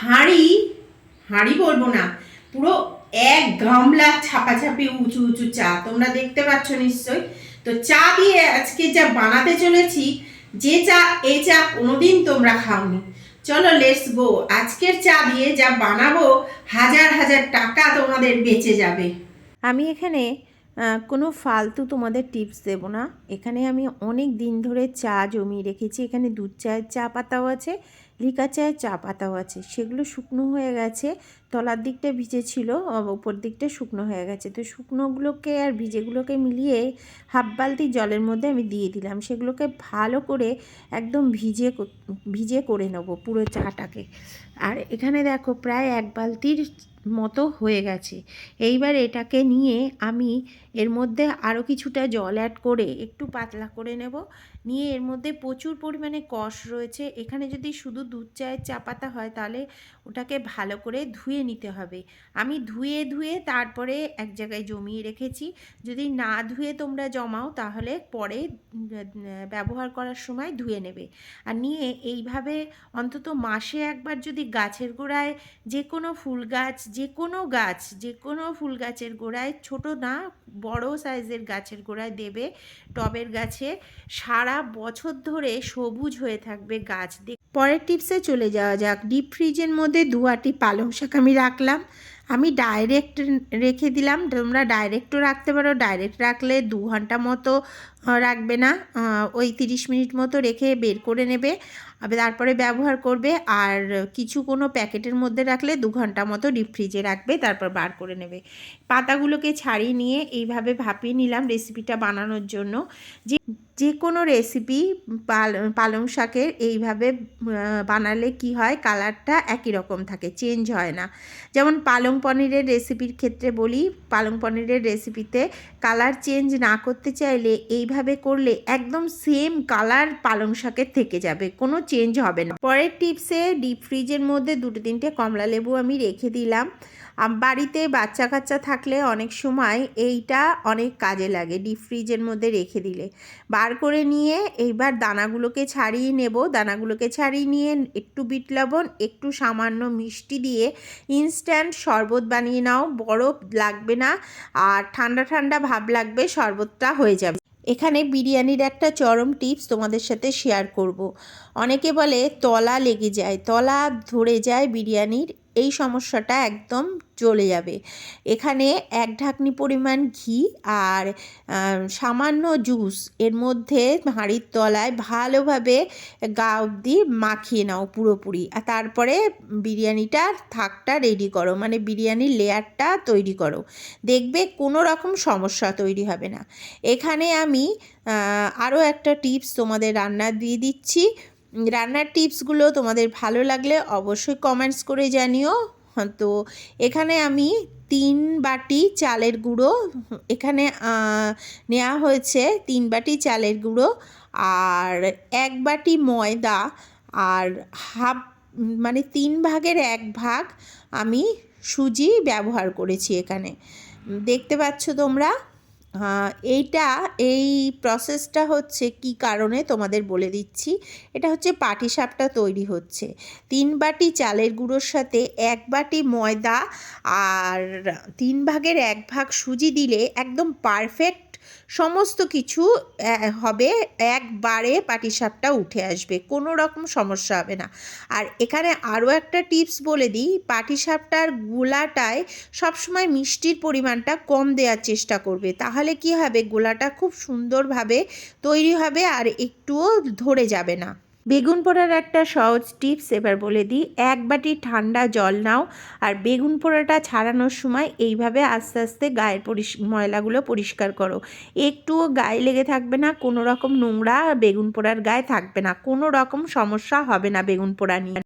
হাঁড়ি হাঁড়ি বলব না, পুরো এক গামলা ছাপাছাপি উঁচু উঁচু চা, তোমরা দেখতে পাচ্ছ নিশ্চয়ই। তো চা দিয়ে আজকে যা বানাতে চলেছি, যে চা এই চা কোনোদিন তোমরা খাওনি। চলো লেটস গো আজকের চা দিয়ে যা বানাবো, হাজার হাজার টাকা তোমাদের বেঁচে যাবে। আমি এখানে কোনো ফালতু তোমাদের টিপস দেব না। এখানে আমি অনেক দিন ধরে চা জমিয়ে রেখেছি। এখানে দুধ চায়ের চা পাতাও আছে লিকা চায়ের চা পাতাও আছে সেগুলো শুকনো হয়ে গেছে। তলার দিকটা ভিজে ছিল ওপর দিকটা শুকনো হয়ে গেছে। তো শুকনোগুলোকে আর ভিজেগুলোকে মিলিয়ে হাফ বালতি জলের মধ্যে আমি দিয়ে দিলাম। সেগুলোকে ভালো করে একদম ভিজে ভিজে করে নেব পুরো চাটাকে। আর এখানে দেখো প্রায় এক বালতির মতো হয়ে গেছে। এইবার এটাকে নিয়ে আমি এর মধ্যে আরও কিছুটা জল অ্যাড করে একটু পাতলা করে নেব। নিয়ে এর মধ্যে প্রচুর পরিমাণে কষ রয়েছে। এখানে যদি শুধু দুধ চায়ের চা পাতা হয়, তাহলে ওটাকে ভালো করে ধুয়ে নিতে হবে। আমি ধুয়ে ধুয়ে তারপরে এক জায়গায় জমিয়ে রেখেছি। যদি না ধুয়ে তোমরা জমাও, তাহলে পরে ব্যবহার করার সময় ধুয়ে নেবে। আর নিয়ে এইভাবে অন্তত মাসে একবার যদি গাছের গোড়ায় যে কোনো ফুল গাছ, যে কোনো গাছ, যে কোনো ফুল গাছের গোড়ায়, ছোট না বড় সাইজের গাছের গোড়ায় দেবে। টবের গাছে সারা বছর ধরে সবুজ হয়ে থাকবে গাছ। পরের টিপসে চলে যাওয়া যাক। ডিপ ফ্রিজের মধ্যে দু আটি পালং শাক আমি রাখলাম। আমি ডাইরেক্ট রেখে দিলাম। তোমরা ডাইরেক্টও রাখতে পারো। ডাইরেক্ট রাখলে দু ঘণ্টা মতো রাখবে না। ওই তিরিশ মিনিট মতো রেখে বের করে নেবে। তারপরে ব্যবহার করবে। আর কিছু কোনো প্যাকেটের মধ্যে রাখলে দু ঘণ্টা মতো ডিপ ফ্রিজে রাখবে। তারপর বার করে নেবে। পাতাগুলোকে ছাড়িয়ে নিয়ে এইভাবে ভাপিয়ে নিলাম রেসিপিটা বানানোর জন্য। যে যে কোনো রেসিপি পাল শাকের এইভাবে বানালে কি হয়? কালারটা একই রকম থাকে চেঞ্জ হয় না। যেমন পালং পনিরের রেসিপির ক্ষেত্রে বলি, পালং পনিরের রেসিপিতে কালার চেঞ্জ না করতে চাইলে এইভাবে করলে একদম সেম কালার পালং শাকের থেকে যাবে, কোনো চেঞ্জ হবে না। পরের টিপসে ডিপ ফ্রিজের মধ্যে দুটো তিনটে কমলা লেবু আমি রেখে দিলাম। বাড়িতে বাচ্চা কাচ্চা থাকলে অনেক সময় এইটা অনেক কাজে লাগে ডিপ ফ্রিজের মধ্যে রেখে দিলে। বার করে নিয়ে এইবার দানাগুলোকে ছাড়িয়ে নেব। দানাগুলোকে ছাড়িয়ে নিয়ে একটু বিট লবণ, একটু সামান্য মিষ্টি দিয়ে ইনস্ট্যান্ট শরবত বানিয়ে নাও। বরফ লাগবে না আর ঠান্ডা ঠান্ডা ভাব লাগবে, শরবতটা হয়ে যাবে। এখানে বিরিয়ানির একটা চরম টিপস তোমাদের সাথে শেয়ার করব। অনেকে বলে, তলা লেগে যায়। তলা ধরে যায় বিরিয়ানির। এই সমস্যাটা একদম চলে যাবে। এখানে এক ঢাকনি পরিমাণ ঘি আর সামান্য জুস এর মধ্যে হাঁড়ির তলায় ভালোভাবে গা অবধি মাখিয়ে নাও পুরোপুরি। আর তারপরে বিরিয়ানিটার থাকটা রেডি করো মানে বিরিয়ানির লেয়ারটা তৈরি করো। দেখবে কোনো রকম সমস্যা তৈরি হবে না। এখানে আমি আরও একটা টিপস তোমাদের রান্না দিয়ে দিচ্ছি। রান্নার টিপসগুলো তোমাদের ভালো লাগলে অবশ্যই কমেন্টস করে জানিও। তো এখানে আমি তিন বাটি চালের গুঁড়ো, এখানে নেওয়া হয়েছে তিন বাটি চালের গুঁড়ো আর এক বাটি ময়দা আর হাফ মানে তিন ভাগের এক ভাগ আমি সুজি ব্যবহার করেছি এখানে। দেখতে পাচ্ছ তোমরা? এইটা, এই প্রসেসটা হচ্ছে কি কারণে তোমাদের বলে দিচ্ছি। এটা হচ্ছে পাটিসাপটা তৈরি হচ্ছে। তিন বাটি চালের গুঁড়োর সাথে এক বাটি ময়দা আর তিন ভাগের এক ভাগ সুজি দিলে একদম পারফেক্ট সমস্ত কিছু হবে, একবারে পাটিসাপটা উঠে আসবে, কোনো রকম সমস্যা হবে না। আর এখানে আরও একটা টিপস বলে দিই, পাটিসাপটার গোলাটায় সবসময় মিষ্টির পরিমাণটা কম দেওয়ার চেষ্টা করবে, তাহলে কি হবে, গোলাটা খুব সুন্দরভাবে তৈরি হবে আর একটুও ধরে যাবে না। বেগুন পোড়ার একটা সহজ টিপস এবার বলে দিই। এক বাটি ঠান্ডা জল নাও আর বেগুন পোড়াটা ছাড়ানোর সময় এইভাবে আস্তে আস্তে গায়ের পরিষ ময়লাগুলো পরিষ্কার করো। একটুও গায়ে লেগে থাকবে না, কোনো রকম নোংরা বেগুন পোড়ার গায়ে থাকবে না। কোনো রকম সমস্যা হবে না বেগুন পোড়া নিয়ে।